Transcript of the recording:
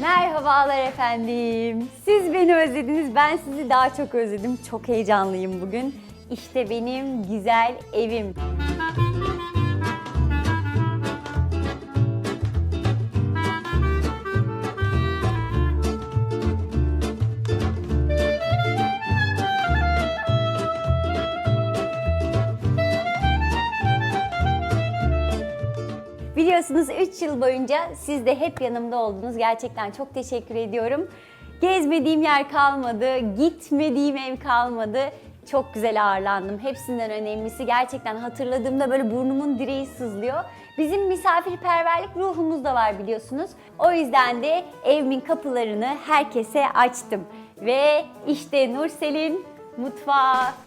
Merhabalar efendim. Siz beni özlediniz, ben sizi daha çok özledim. Çok heyecanlıyım bugün. İşte benim güzel evim. Biliyorsunuz 3 yıl boyunca siz de hep yanımda oldunuz. Gerçekten çok teşekkür ediyorum. Gezmediğim yer kalmadı, gitmediğim ev kalmadı. Çok güzel ağırlandım. Hepsinden önemlisi gerçekten hatırladığımda böyle burnumun direği sızlıyor. Bizim misafirperverlik ruhumuz da var biliyorsunuz. O yüzden de evimin kapılarını herkese açtım. Ve işte Nursel'in mutfağı.